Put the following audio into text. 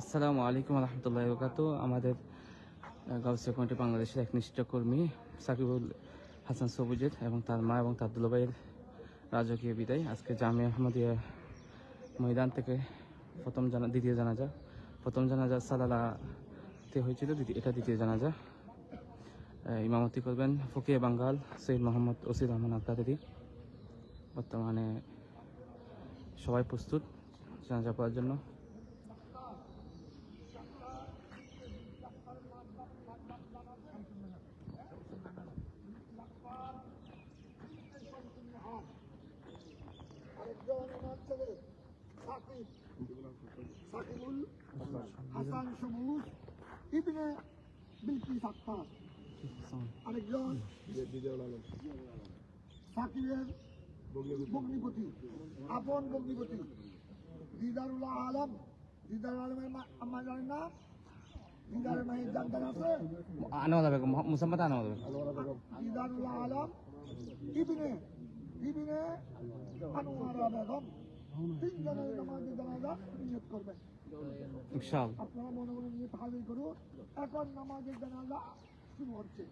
আসসালামু আলাইকুম রহমতুল্লাহ বরকাত আমাদের গাউসিয়া কমিটি বাংলাদেশের এক একনিষ্ঠ কর্মী সাকিবুল হাসান সবুজের এবং তার মা এবং তার দুলাভাইয়ের রাজকীয় বিদায়। আজকে জামিয়া আহমদিয়া ময়দান থেকে প্রথম জানা, দ্বিতীয় জানাজা। প্রথম জানাজা সালালাতে হয়েছিল এটা দ্বিতীয় জানাজা। ইমামতি করবেন ফকিয়া বাঙ্গাল সৈয়দ মোহাম্মদ ওসির রহমান আক্তাদি বর্তমানে সবাই প্রস্তুত জানাজা করার জন্য। সাকিব সাকিবুল হাসান সবুজ ইবনে বিলকিস আক্তার। আরেকজন সাকিবের ভগ্নিপতি আপন ভগ্নিপতি দিদারুল্লাহ আলম। দিদার আলমের আম্মা জানেন না? দিদারের মায়ের জানতেন আছে? আনোয়ারা বেগম মুসাম্মদ আনোয়ারা বেগম। দিদারুল্লাহ আলম ইবনে ইবনে আনোয়ারা বেগম। নামাজে জানাজা নিয়ত করবেন আপনারা মনে মনে নিয়ে হাজির করুন এখন নামাজের জানাজা শুরু হচ্ছে।